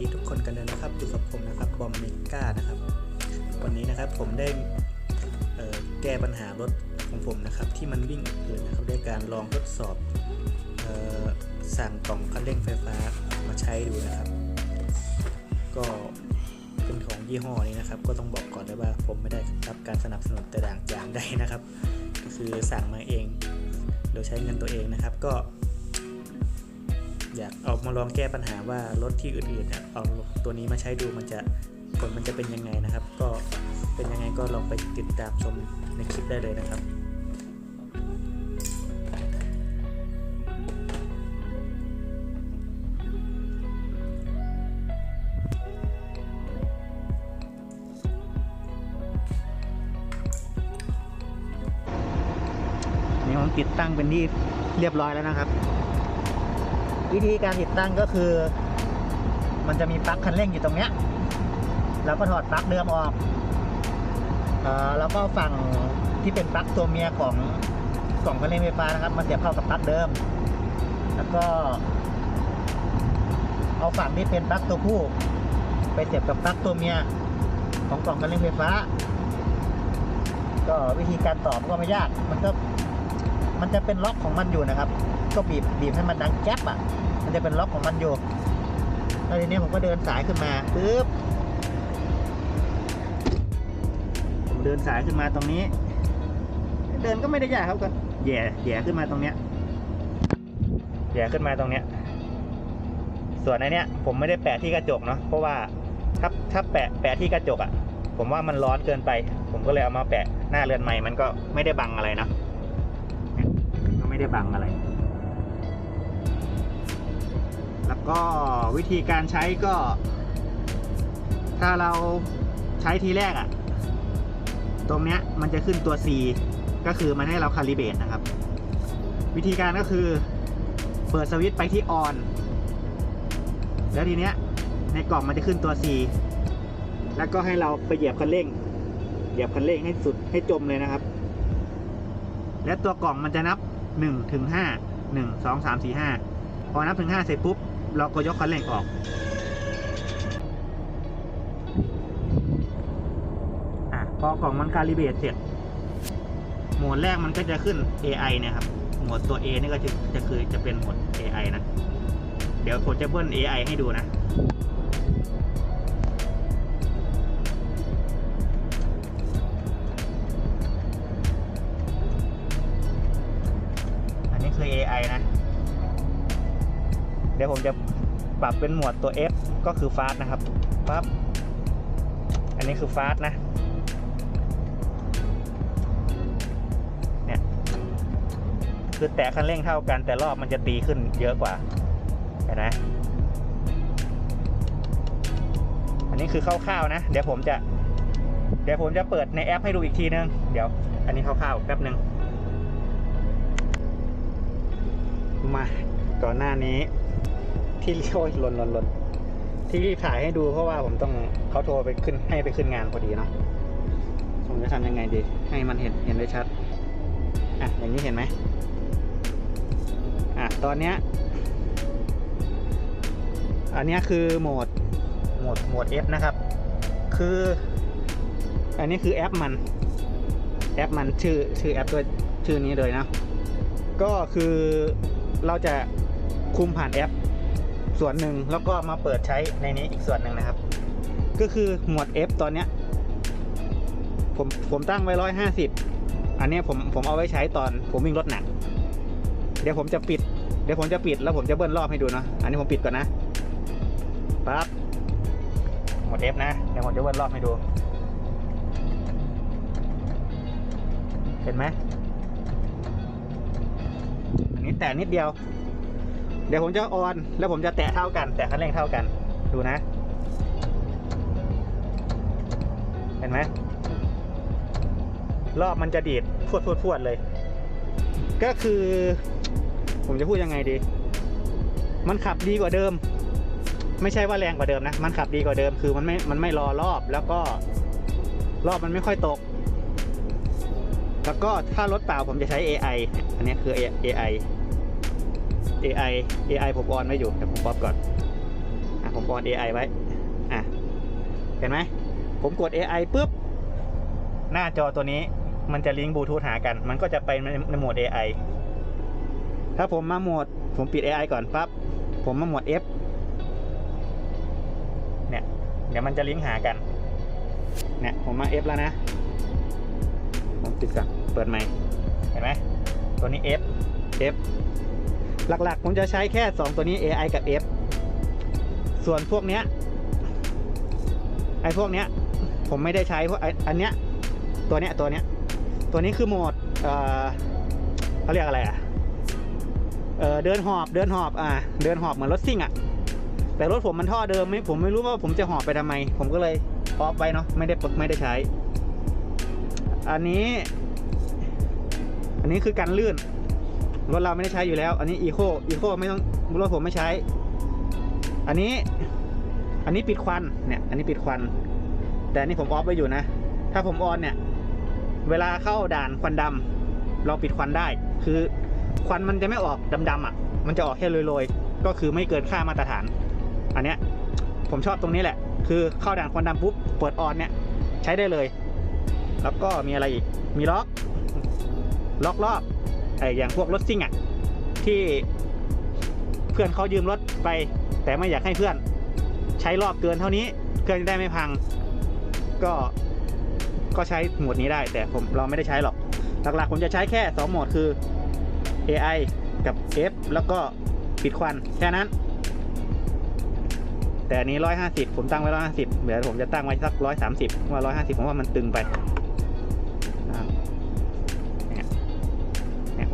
ดีทุกคนกันเลยนะครับอยู่กับผมนะครับบอมเมก้านะครับ วันนี้นะครับผมได้แก้ปัญหารถของผมนะครับ ที่มันวิ่งอื่นนะครับด้วยการลองทดสอบออสั่งกล่องคันเร่งไฟฟ้ามาใช้ดูนะครับ ก็เป็นของยี่ห้อนี้นะครับ ก็ต้องบอกก่อนเลยว่าผมไม่ได้รับการสนับสนุนแต่ด่างอย่างใดนะครับ ก็คือสั่งมาเอง โดยใช้เงินตัวเองนะครับ ก็ อยากเอามาลองแก้ปัญหาว่ารถที่อื่นๆเนี่ยเอาตัวนี้มาใช้ดูมันจะผลมันจะเป็นยังไงนะครับ ก็เป็นยังไงก็ลองไปติดตามชมในคลิปได้เลยนะครับนี่ผมติดตั้งเป็นที่เรียบร้อยแล้วนะครับ วิธีการติดตั้งก็คือ มันจะมีปลั๊กคันเร่งอยู่ตรงเนี้ยเราก็ถอดปลั๊กเดิมออกเอ่อแล้วก็ฝั่งที่เป็นปลั๊กตัวเมียของกล่องคันเร่งไฟฟ้านะครับมาเสียบเข้ากับปลั๊กเดิม แล้วก็ เอาฝั่งที่เป็นปลั๊กตัวผู้ ไปเสียบกับปลั๊กตัวเมียของกล่องคันเร่งไฟฟ้า ก็วิธีการต่อมันก็ไม่ยากมันก็ มันจะเป็นล็อกของมันอยู่นะครับ ก็บีบบีบให้มันดังแก๊บอะ มันจะเป็นล็อกของมันอยู่แล้วทีนี้ผมก็เดินสายขึ้นมาปึ๊บผมเดินสายขึ้นมาตรงนี้ เดินก็ไม่ได้ยากครับก็แย่แย่ขึ้นมาตรงเนี้ยแย่ขึ้นมาตรงเนี้ย ส่วนในเนี้ย ผมไม่ได้แปะที่กระจกเนาะเพราะว่าถ้าถ้าแปะแปะที่กระจกอะ ผมว่ามันร้อนเกินไป ผมก็เลยเอามาแปะหน้าเรือนใหม่มันก็ไม่ได้บังอะไรนะ ได้บังอะไร แล้วก็วิธีการใช้ก็ ถ้าเราใช้ทีแรกอะ่ะ ตรงเนี้ยมันจะขึ้นตัว C ก็คือมันให้เราคาลิเบตนะครับ วิธีการก็คือ เปิดสวิตช์ไปที่ออนแล้วทีเนี้ยในกล่องมันจะขึ้นตัว C แล้วก็ให้เราไปเหยียบคันเร่ง เหยียบคันเร่งให้สุดให้จมเลยนะครับ และตัวกล่องมันจะนับ หนึ่งถึงห้าหนึ่งสองสามสี่ห้าพอนับถึงห้าเสร็จปุ๊บ เราก็ยกคันเร่งออก อะ พอกล่องมันคาลิเบตเสร็จ โหมดแรกมันก็จะขึ้น AI นะครับ โหมดตัว A นี่ก็จะจะคือจะเป็นโหมด AI นะ เดี๋ยวผมจะเบิ้ล AI ให้ดูนะ ผมจะปรับเป็นหมวดตัว F ก็คือ fast นะครับปั๊บอันนี้คือ fast นะเนี่ยคือแตะคันเร่งเท่ากัน แต่รอบมันจะตีขึ้นเยอะกว่าเห็นไหมอันนี้คือคร่าวๆนะ เดี๋ยวผมจะ เดี๋ยวผมจะเปิดในแอปให้ดูอีกทีนึง เดี๋ยว อันนี้คร่าวๆแป๊บหนึ่งมาก่อนหน้านี้ ที่โอ้ยลนลนลนที่รีบถ่ายให้ดูเพราะว่าผมต้องเขาโทรไปขึ้นให้ไปขึ้นงานพอดีเนาะผมจะทำยังไงดี ให้มันเห็นเห็นได้ชัดอะอย่างนี้เห็นไหมอะตอนเนี้ยอันนี้คือโหมดโหมดโหมด F นะครับ คือ อันนี้คือแอปมันแอปมันชื่อชื่อแอปด้วยชื่อนี้เลยนะ ก็คือเราจะคุมผ่านแอป ส่วนหนึ่งแล้วก็มาเปิดใช้ในนี้อีกส่วนหนึ่งนะครับ ก็คือหมวด F ตอนเนี้ยผมผมตั้งไว้ร้อยห้าสิบอันนี้ผมผมเอาไว้ใช้ตอนผมวิ่งรถหนัก เดี๋ยวผมจะปิด เดี๋ยวผมจะปิดแล้วผมจะเบิ้ลรอบให้ดูเนาะอันนี้ผมปิดก่อนนะปั๊บหมด F นะเดี๋ยวผมจะเบิ้ลรอบให้ดู เห็นไหมอันนี้แตะนิดเดียว เดี๋ยวผมจะออน แล้วผมจะแตะเท่ากัน แตะคันเร่งเท่ากัน ดูนะ เห็นไหมรอบมันจะดีดพวดพวดพวดเลย ก็คือ ผมจะพูดยังไงดี มันขับดีกว่าเดิม ไม่ใช่ว่าแรงกว่าเดิมนะ มันขับดีกว่าเดิม คือมันไม่ มันไม่รอรอบ แล้วก็รอบมันไม่ค่อยตก แล้วก็ถ้ารถเปล่าผมจะใช้ AI อันนี้คือ AI AI AI ผมออนไว้อยู่แต่ผมป๊อปก่อนอะผมออน AI ไว้อะเห็นไหมผมกด AI ปุ๊บ หน้าจอตัวนี้มันจะลิงก์บลูทูธหากัน มันก็จะไปในในโหมด AI ถ้าผมมาโหมด ผมปิด AI ก่อนปั๊บผมมาโหมด F เนี่ย เดี๋ยวมันจะลิงก์หากัน เนี่ย ผมมา F แล้วนะ ผมปิดก่อน เปิดใหม่ เห็นไหม ตัวนี้ F F หลักๆ ผมจะใช้แค่ 2 ตัวนี้ AI กับ F ส่วนพวกเนี้ยไอ้พวกเนี้ยผมไม่ได้ใช้เพราะไออันเนี้ยตัวเนี้ยตัวเนี้ยตัวนี้คือโหมดเอ่อเขาเรียกอะไรอะเออเดินหอบเดินหอบอ่าเดินหอบเหมือนรถซิ่งอะแต่รถผมมันท่อเดิมไม่ผมไม่รู้ว่าผมจะหอบไปทำไม ผมก็เลยออฟไว้เนาะไม่ได้ปไม่ได้ใช้ อันนี้ อันนี้คือการลื่น รถเราไม่ได้ใช้อยู่แล้ว อันนี้อีโคอีโคไม่ต้องรถผมไม่ใช้ อันนี้ อันนี้ปิดควันเนี่ยอันนี้ปิดควัน แต่อันนี้ผมออฟไว้อยู่นะ ถ้าผมออนเนี่ย เวลาเข้าด่านควันดำเราปิดควันได้ คือควันมันจะไม่ออกดำๆอะ มันจะออกแค่โรยๆ ก็คือไม่เกินค่ามาตรฐาน อันเนี้ยผมชอบตรงนี้แหละ คือเข้าด่านควันดำปุ๊บเปิดออนเนี่ยใช้ได้เลย แล้วก็มีอะไรอีก มีล็อก ล็อกรอบ ไอ้อย่างพวกรถซิ่งอะที่เพื่อนเขายืมรถไป แต่ไม่อยากให้เพื่อน ใช้รอบเกินเท่านี้เครื่องจะได้ไม่พัง ก็ก็ใช้โหมดนี้ได้ แต่ผมเราไม่ได้ใช้หรอก หลักๆผมจะใช้แค่ 2 โหมดคือ AI กับ F แล้วก็ปิดควันแค่นั้น แต่อันนี้ 150 ผมตั้งไว้ 150เดี๋ยวผมจะตั้งไว้สัก 130ว่า150 ผมว่ามันตึงไป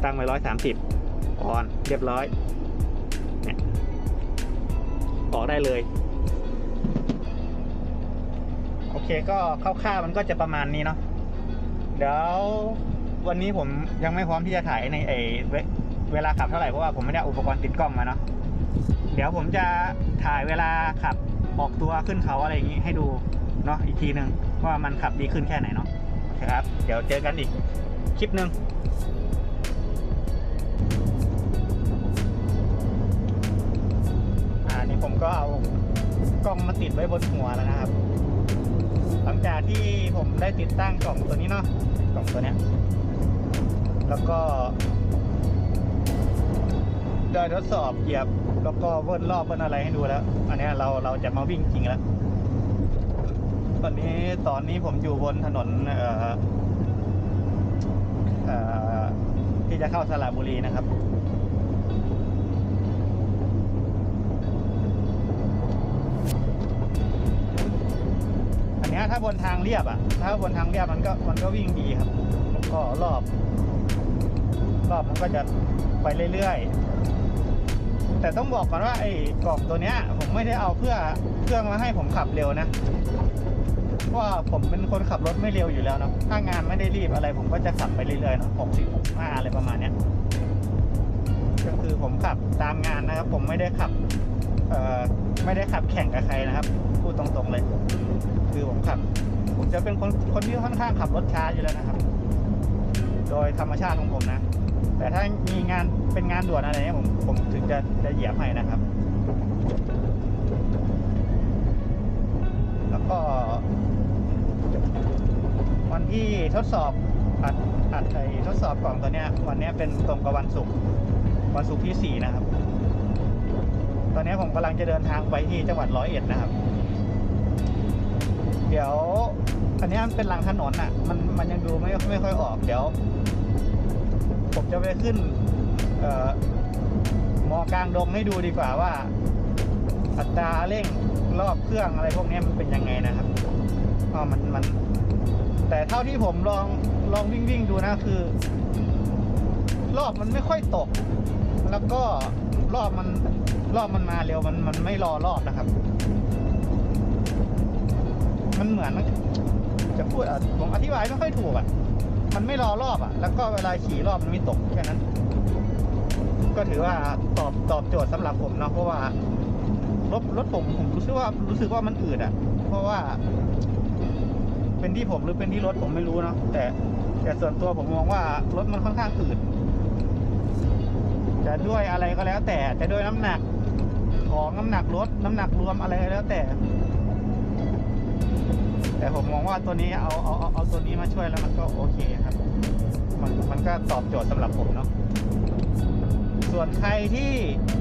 เนี่ยผมตั้งไว้130ออนเรียบร้อยเนี่ยออกได้เลย โอเคก็คร่าวๆมันก็จะประมาณนี้เนาะเดี๋ยววันนี้ผมยังไม่พร้อมที่จะถ่ายในเอเวลาขับเท่าไหร่เพราะว่าผมไม่ได้อาอุปกรณ์ติดกล้องมาเนาะเดี๋ยวผมจะถ่ายเวลาขับออกตัวขึ้นเขาอะไรอย่างนี้ให้ดูเนาะอีกทีหนึ่งว่ามันขับดีขึ้นแค่ไหนเนาะโอเคครับ เดี๋ยวเจอกันอีกคลิปหนึ่ง ผมก็เอากล้องมาติดไว้บนหัวแล้วนะครับ หลังจากที่ผมได้ติดตั้งกล่องตัวนี้เนาะกล่องตัวเนี้ยแล้วก็ ได้ทดสอบเหยียบ แล้วก็เบิ้ลรอบเบิ้ลอะไรให้ดูแล้ว อันนี้เราเราจะมาวิ่งจริงแล้วตอนนี้ตอนนี้ผมอยู่บนถนนเอ่อออที่จะเข้าสระบุรีนะครับ ถ้าบนทางเรียบอะ ถ้าบนทางเรียบมันก็มันก็วิ่งดีครับแล้วก็รอบ รอบมันก็จะไปเรื่อยๆ แต่ต้องบอกก่อนว่าไอ้กล่องตัวเนี้ย ผมไม่ได้เอาเพื่อเพื่อมาให้ผมขับเร็วนะเพราะว่าผมเป็นคนขับรถไม่เร็วอยู่แล้วเนาะถ้างานไม่ได้รีบอะไร ผมก็จะขับไปเรื่อยๆเนอะหกสิบหกห้าอะไรประมาณเนี้ยก็คือผมขับตามงานนะครับ ผมไม่ได้ขับ เอ่อไม่ได้ขับแข่งกับใครนะครับ พูดตรงๆเลย จะเป็นคนคนที่ค่อนข้างขับรถช้าอยู่แล้วนะครับ โดยธรรมชาติของผมนะ แต่ถ้ามีงานเป็นงานด่วนอะไรเนี่ยผมผมถึงจะจะเหยียบให้นะครับ แล้วก็ วันที่ทดสอบอัดอัดไอทดสอบกล่องตัวเนี้ย วันเนี้ยเป็นตรงกับวันศุกร์วันศุกร์ที่สี่นะครับ ตอนนี้ผมกำลังจะเดินทางไปที่จังหวัดร้อยเอ็ดนะครับ เดี๋ยว อันนี้มันเป็นหลังถนนอะ มันมันยังดูไม่ไม่ค่อยออก เดี๋ยว ผมจะไปขึ้น เอ่อมอกลางดงให้ดูดีกว่าว่าอัตราเร่งรอบเครื่องอะไรพวกนี้มันเป็นยังไงนะครับก็มันมัน แต่เท่าที่ผมลองลองวิ่งวิ่งดูนะคือ รอบมันไม่ค่อยตก แล้วก็รอบมันรอบมันมาเร็วมันมันไม่รอรอบนะครับ มันเหมือน จะพูดอะผมอธิบายไม่ค่อยถูกอะ มันไม่รอรอบอะ แล้วก็เวลาขี่รอบมันไม่ตกแค่นั้น ก็ถือว่าตอบตอบโจทย์สำหรับผมเนาะเพราะว่ารถรถผมผมรู้สึกว่ารู้สึกว่ามันอืดอะ เพราะว่า เป็นที่ผมหรือเป็นที่รถผมไม่รู้เนาะแต่แต่ส่วนตัวผมมองว่ารถมันค่อนข้างอืดจะด้วยอะไรก็แล้วแต่จะด้วยน้ำหนักของน้ำหนักรถน้ำหนักรวมอะไรแล้วแต่ แต่ผมมองว่าตัวนี้เอาเอาเอาเอาตัวนี้มาช่วยแล้วมันก็โอเคครับ มันมันก็ตอบโจทย์สำหรับผมเนาะส่วนใครที่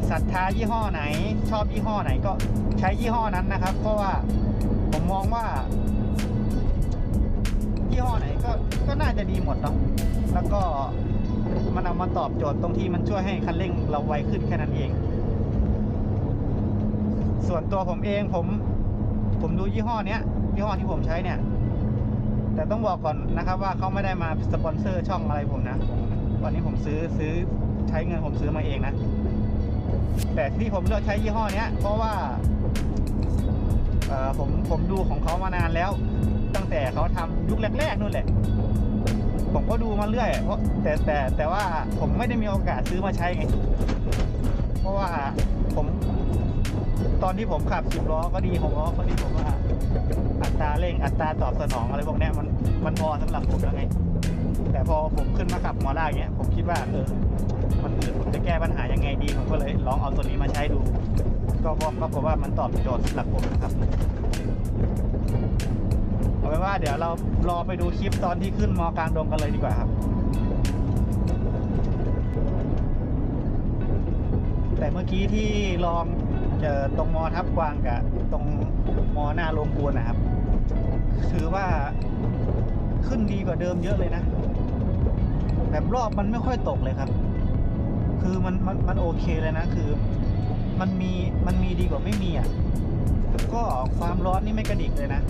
ศรัทธายี่ห้อไหน ชอบยี่ห้อไหนก็ใช้ยี่ห้อนั้นนะครับ เพราะว่าผมมองว่า ยี่ห้อไหนก็ก็น่าจะดีหมดเนาะแล้วก็มันเอามาตอบโจทย์ตรงที่มันช่วยให้คันเร่งเราไวขึ้นแค่นั้นเอง ส่วนตัวผมเองผม ผมดูยี่ห้อเนี้ย ยี่ห้อที่ผมใช้เนี่ย แต่ต้องบอกก่อนนะครับว่าเขาไม่ได้มาสปอนเซอร์ช่องอะไรผมนะวันนี้ผมซื้อซื้อใช้เงินผมซื้อมาเองนะ แต่ที่ผมเลือกใช้ยี่ห้อเนี้ย เพราะว่าผมผมดูของเขามานานแล้ว ตั้งแต่เขาทำยุคแรกๆนู่นแหละ ผมก็ดูมาเรื่อยเพราะแต่แต่แต่ว่าผมไม่ได้มีโอกาสซื้อมาใช้ไง เพราะว่าผม ตอนที่ผมขับสิบล้อก็ดีหกล้อก็ดีผมว่าอัตราเร่งอัตราตอบสนองอะไรพวกนี้มันมันพอสำหรับผมแล้วไง แต่พอผมขึ้นมาขับมอล่าอย่างเงี้ยผมคิดว่าเออมันอื่นผมจะแก้ปัญหายังไงดีผมก็เลยลองเอาตัวนี้มาใช้ดู ก็บอกปรากฏว่ามันตอบโจทย์สำหรับผมนะครับเอาเป็นว่าเดี๋ยวเรารอไปดูคลิปตอนที่ขึ้นมอกลางดงกันเลยดีกว่าครับ แต่เมื่อกี้ที่ลองเจอตรงมอทับกวางกับตรงมอหน้าโรงปูนนะครับ ถือว่าขึ้นดีกว่าเดิมเยอะเลยนะ แบบรอบมันไม่ค่อยตกเลยครับ คือมันมันมันโอเคเลยนะ คือ มันมีมันมีดีกว่าไม่มีอะก็ความร้อนนี่ไม่กระดิกเลยนะ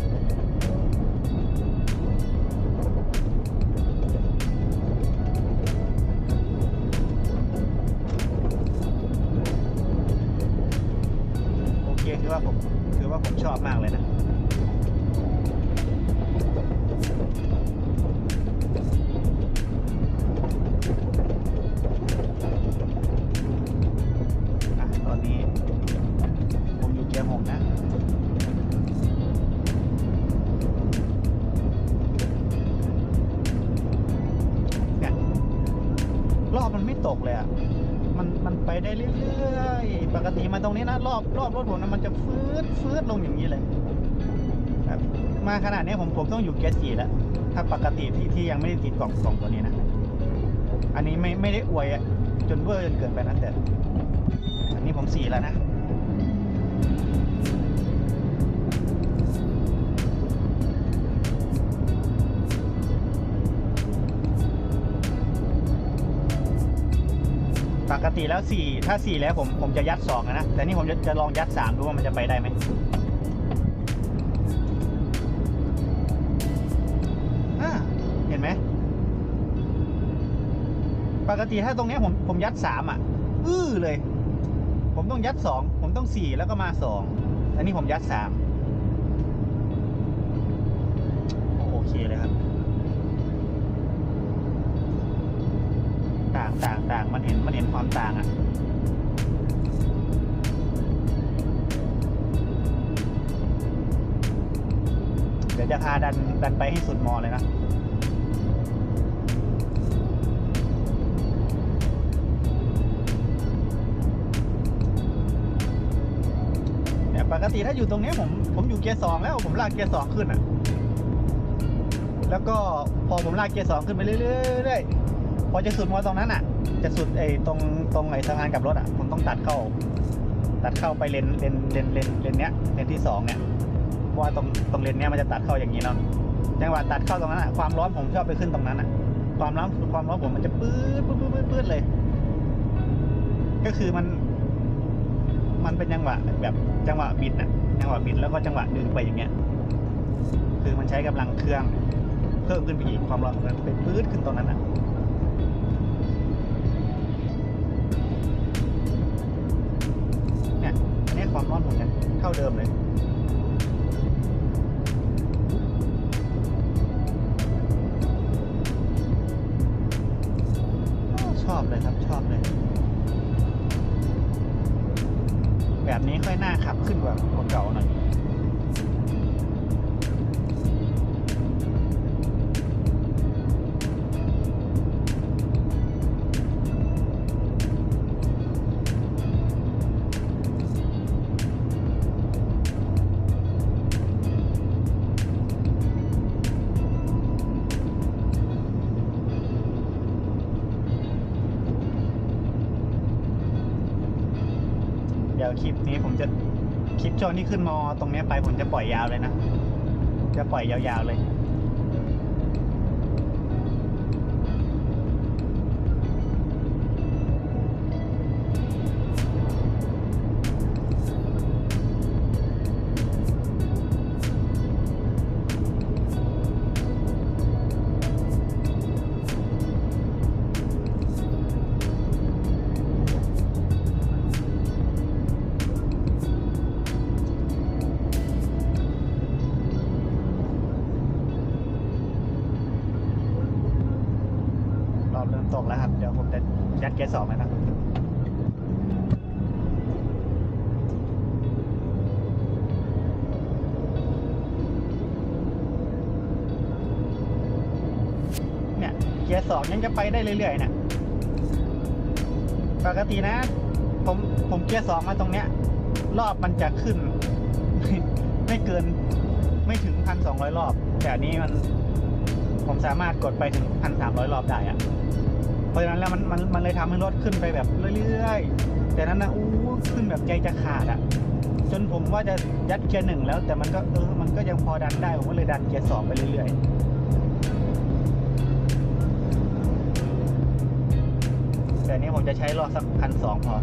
ผมต้องอยู่เกียร์สี่แล้ว ถ้าปกติที่ที่ยังไม่ได้ติดกล่องกล่องตัวนี้นะ อันนี้ไม่ไม่ได้อวยจนเวอร์จนเกินไปนะแต่อันนี้ผมสี่แล้วนะปกติแล้วสี่ถ้าสี่แล้วผมผมจะยัดสองนะ แต่นี่ผมจะจะลองยัดสามดูว่ามันจะไปได้ไหม กติถ้าตรงนี้ผมผมยัดสามอะ อื้อเลย ผมต้องยัดสองผมต้องสี่แล้วก็มาสองอันนี้ผมยัดสามโอเคเลยครับ ต่างต่างต่างมันเห็นมันเห็นความต่างอะเดี๋ยวจะพาดันดันไปให้สุดมอเลยนะ ติถ้าอยู่ตรงนี้ผมผมอยู่เกียร์สองแล้วผมลากเกียร์สองขึ้นอะ แล้วก็พอผมลากเกียร์สองขึ้นไปเรื่อยๆพอจะสุดมอตรงนั้นอะ จะสุดไอ้ตรงตรงไอ้สะพานกับรถอะผมต้องตัดเข้า ตัดเข้าไปเลนเลนเลนเลนเลนเนี้ยเลนที่สองเนี่ยเพราะว่าตรงตรงเลนเนี้ยมันจะตัดเข้าอย่างนี้เนาะจังหวะตัดเข้าตรงนั้นอะความร้อนผมชอบไปขึ้นตรงนั้นอะ ความร้อนความร้อนผมมันจะปื๊ดปื๊ดปื๊ดปื๊ดเลย ก็คือมัน มันเป็นจังหวะแบบจังหวะบิดนะจังหวะบิดแล้วก็จังหวะดึงไปอย่างเงี้ย คือมันใช้กำลังเครื่องเพิ่มขึ้นไปอีกความร้อนมันเป็นปื้ดขึ้นตรงนั้นอะเนี่ยอันนี้ความร้อนผมเนี่ยเท่าเดิมเลย ดี๋ยวคลิปนี้ผมจะคลิปช่วงที่ขึ้นมอตรงนี้ไปผมจะปล่อยยาวเลยนะ จะปล่อยยาวๆเลย ยังจะไปได้เรื่อยๆเนี่ยปกตินะ ผมผมเกียร์สองมาตรงเนี้ย รอบมันจะขึ้น ไม่เกินไม่ถึงพันสองร้อยรอบ แต่อันนี้มัน ผมสามารถกดไปถึงพันสามร้อยรอบได้อะเพราะฉะนั้นแล้วมันมันมันเลยทำให้รถขึ้นไปแบบเรื่อยๆ แต่นั้นนะอู้ขึ้นแบบใจจะขาดอะจนผมว่าจะยัดเกียร์หนึ่งแล้ว แต่มันก็เออมันก็ยังพอดันได้ผมก็เลยดันเกียร์สองไปเรื่อยๆ นนี้ผมจะใช้รอบสักพันสองพอ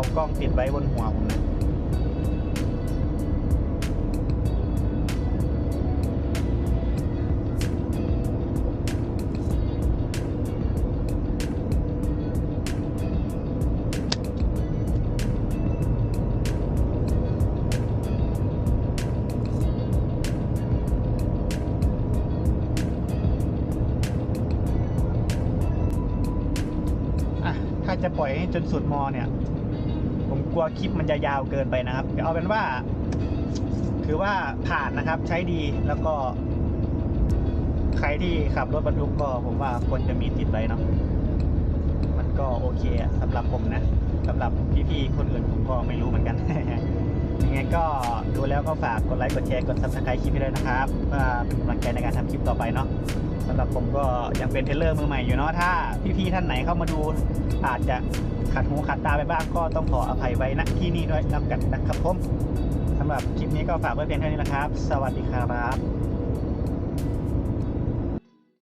เอากล้องติดไว้บนหัวผมนะอะถ้าจะปล่อยให้จนสุดมอเนี่ย คลิปมันจะยาวเกินไปนะครับเอาเป็นว่าถือว่าผ่านนะครับใช้ดีแล้วก็ ใครที่ขับรถบรรทุกก็ผมว่าควรจะมีติดไว้เนาะมันก็โอเคสำหรับผมนะสำหรับพี่ๆคนอื่นผมก็ไม่รู้เหมือนกัน ยังไงก็ดูแล้วก็ฝากกดไลค์กดแชร์กด subscribe คลิปด้วยนะครับเพื่อเป็นกำลังใจในการทำคลิปต่อไปเนาะสำหรับผมก็ยังเป็นเทรลเลอร์มือใหม่อยู่เนาะถ้าพี่ๆท่านไหนเข้ามาดู อาจจะขัดหูขัดตาไปบ้างก็ต้องขออภัยไว้ณที่นี่ด้วยแล้วกันนะครับผมสำหรับคลิปนี้ก็ฝากไว้เพียงเท่านี้นะครับ สวัสดีครับ